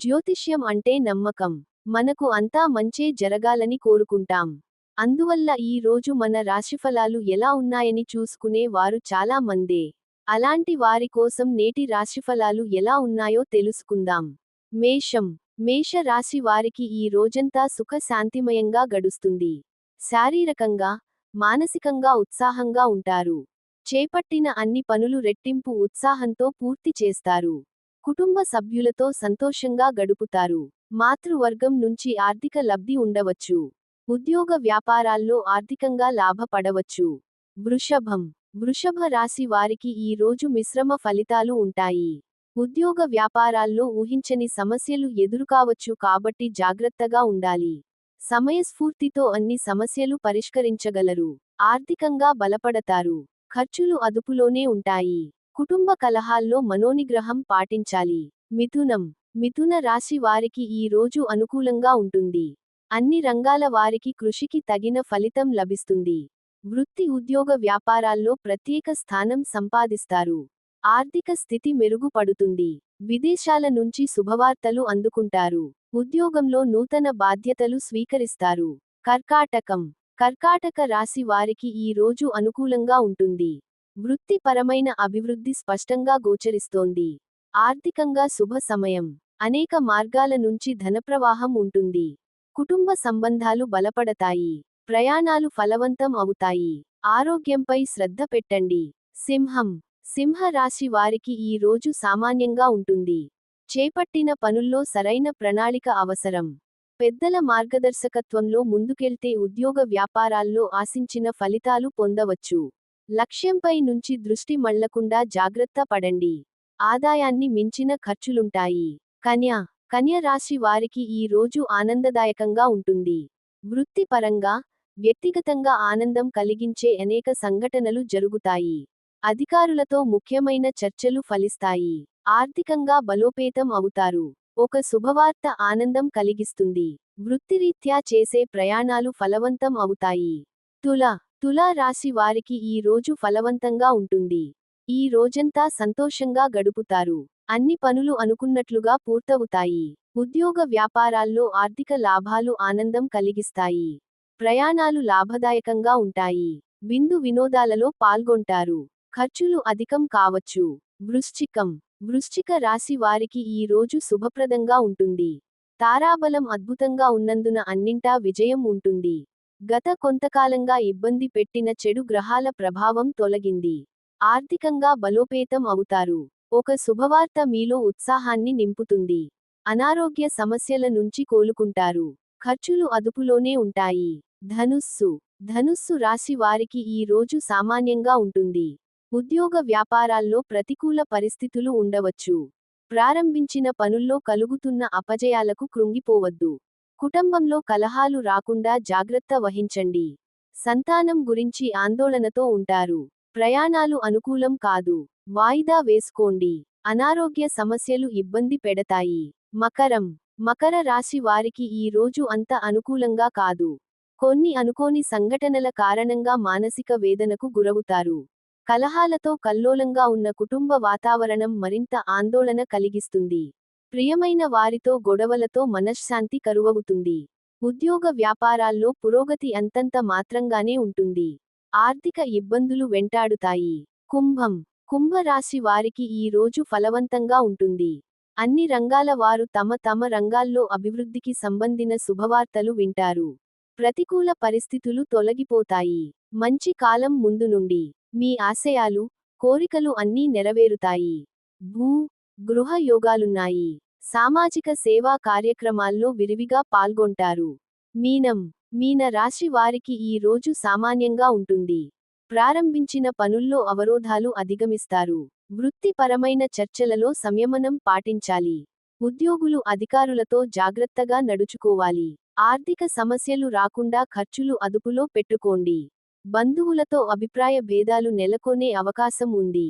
జ్యోతిష్యం అంటే నమ్మకం. మనకు అంతా మంచే జరగాలని కోరుకుంటాం. అందువల్ల ఈ రోజు మన రాశిఫలాలు ఎలా ఉన్నాయని చూసుకునే వారు చాలా మందే. అలాంటి వారి కోసం నేటి రాశిఫలాలు ఎలా ఉన్నాయో తెలుసుకుందాం. మేషం. మేష రాశి వారికి ఈ రోజంతా సుఖ శాంతిమయంగా గడుస్తుంది. శారీరకంగా మానసికంగా ఉత్సాహంగా ఉంటారు. చేపట్టిన అన్ని పనులు రెట్టింపు ఉత్సాహంతో పూర్తి చేస్తారు. కుటుంబ సభ్యులతో సంతోషంగా గడుపుతారు. మాతృవర్గం నుంచి ఆర్థిక లబ్ధి ఉండవచ్చు. ఉద్యోగ వ్యాపారాల్లో ఆర్థికంగా లాభపడవచ్చు. వృషభం. వృషభ రాశి వారికి ఈ రోజు మిశ్రమ ఫలితాలు ఉంటాయి. ఉద్యోగ వ్యాపారాల్లో ఊహించని సమస్యలు ఎదురుకావచ్చు కాబట్టి జాగ్రత్తగా ఉండాలి. సమయస్ఫూర్తితో అన్ని సమస్యలు పరిష్కరించగలరు. ఆర్థికంగా బలపడతారు. ఖర్చులు అదుపులోనే ఉంటాయి. కుటుంబ కలహాల్లో మనోనిగ్రహం పాటించాలి. మిథునం. మిథున రాశి వారికి ఈ రోజు అనుకూలంగా ఉంటుంది. అన్ని రంగాల వారికి కృషికి తగిన ఫలితం లభిస్తుంది. వృత్తి ఉద్యోగ వ్యాపారాల్లో ప్రత్యేక స్థానం సంపాదిస్తారు. ఆర్థిక స్థితి మెరుగుపడుతుంది. విదేశాల నుంచి శుభవార్తలు అందుకుంటారు. ఉద్యోగంలో నూతన బాధ్యతలు స్వీకరిస్తారు. కర్కాటకం. కర్కాటక రాశి వారికి ఈ రోజు అనుకూలంగా ఉంటుంది. వృత్తిపరమైన అభివృద్ధి స్పష్టంగా గోచరిస్తోంది. ఆర్థికంగా శుభ సమయం. అనేక మార్గాల నుంచి ధనప్రవాహం ఉంటుంది. కుటుంబ సంబంధాలు బలపడతాయి. ప్రయాణాలు ఫలవంతం అవుతాయి. ఆరోగ్యంపై శ్రద్ధ పెట్టండి. సింహం. సింహ రాశి వారికి ఈ రోజు సామాన్యంగా ఉంటుంది. చేపట్టిన పనుల్లో సరైన ప్రణాళిక అవసరం. పెద్దల మార్గదర్శకత్వంలో ముందుకెళ్తే ఉద్యోగ వ్యాపారాల్లో ఆశించిన ఫలితాలు పొందవచ్చు. లక్ష్యంపై నుంచి దృష్టి మళ్ళకుండా జాగ్రత్త పడండి. ఆదాయాన్ని మించిన ఖర్చులుంటాయి. కన్య కన్య రాశి వారికి ఈ రోజు ఆనందదాయకంగా ఉంటుంది. వృత్తిపరంగా వ్యక్తిగతంగా ఆనందం కలిగించే అనేక సంఘటనలు జరుగుతాయి. అధికారులతో ముఖ్యమైన చర్చలు ఫలిస్తాయి. ఆర్థికంగా బలోపేతం అవుతారు. ఒక శుభవార్త ఆనందం కలిగిస్తుంది. వృత్తిరీత్యా చేసే ప్రయాణాలు ఫలవంతం అవుతాయి. తుల తులా రాశి వారికి ఈ రోజు ఫలవంతంగా ఉంటుంది. ఈ రోజంతా సంతోషంగా గడుపుతారు. అన్ని పనులు అనుకున్నట్లుగా పూర్తవుతాయి. ఉద్యోగ వ్యాపారాల్లో ఆర్థిక లాభాలు ఆనందం కలిగిస్తాయి. ప్రయాణాలు లాభదాయకంగా ఉంటాయి. విందు వినోదాలలో పాల్గొంటారు. ఖర్చులు అధికం కావచ్చు. వృశ్చికం. వృశ్చిక రాశి వారికి ఈ రోజు శుభప్రదంగా ఉంటుంది. తారాబలం అద్భుతంగా ఉన్నందున అన్నింటా విజయం ఉంటుంది. గత కొంతకాలంగా ఇబ్బంది పెట్టిన చెడు గ్రహాల ప్రభావం తొలగింది. ఆర్థికంగా బలోపేతం అవుతారు. ఒక శుభవార్త మీలో ఉత్సాహాన్ని నింపుతుంది. అనారోగ్య సమస్యల నుంచి కోలుకుంటారు. ఖర్చులు అదుపులోనే ఉంటాయి. ధనుస్సు. ధనుస్సు రాశి వారికి ఈ రోజు సామాన్యంగా ఉంటుంది. ఉద్యోగ వ్యాపారాల్లో ప్రతికూల పరిస్థితులు ఉండవచ్చు. ప్రారంభించిన పనుల్లో కలుగుతున్న అపజయాలకు కృంగిపోవద్దు. కుటుంబంలో కలహాలు రాకుండా జాగ్రత్త వహించండి. సంతానం గురించి ఆందోళనతో ఉంటారు. ప్రయాణాలు అనుకూలం కాదు. వాయిదా వేసుకోండి. అనారోగ్య సమస్యలు ఇబ్బంది పెడతాయి. మకరం. మకర రాశి వారికి ఈ రోజు అంత అనుకూలంగా కాదు. కొన్ని అనుకోని సంఘటనల కారణంగా మానసిక వేదనకు గురవుతారు. కలహాలతో కల్లోలంగా ఉన్న కుటుంబ వాతావరణం మరింత ఆందోళన కలిగిస్తుంది. ప్రియమైన వారితో గొడవలతో మనశ్శాంతి కరువవుతుంది. ఉద్యోగ వ్యాపారాల్లో పురోగతి అంతంత మాత్రంగానే ఉంటుంది. ఆర్థిక ఇబ్బందులు వెంటాడుతాయి. కుంభం. కుంభరాశి వారికి ఈ రోజు ఫలవంతంగా ఉంటుంది. అన్ని రంగాల వారు తమ తమ రంగాల్లో అభివృద్ధికి సంబంధిన శుభవార్తలు వింటారు. ప్రతికూల పరిస్థితులు తొలగిపోతాయి. మంచి కాలం ముందు నుండి మీ ఆశయాలు కోరికలు అన్నీ నెరవేరుతాయి. భూ గృహ యోగాలున్నాయి సామాజిక సేవా కార్యక్రమాల్లో విరివిగా పాల్గొంటారు. మీనం మీన రాశి వారికి ఈ రోజు సామాన్యంగా ఉంటుంది. ప్రారంభించిన పనుల్లో అవరోధాలు అధిగమిస్తారు. వృత్తిపరమైన చర్చలలో సంయమనం పాటించాలి. ఉద్యోగులు అధికారులతో జాగ్రత్తగా నడుచుకోవాలి. ఆర్థిక సమస్యలు రాకుండా ఖర్చులు అదుపులో పెట్టుకోండి. బంధువులతో అభిప్రాయ భేదాలు నెలకొనే అవకాశం ఉంది.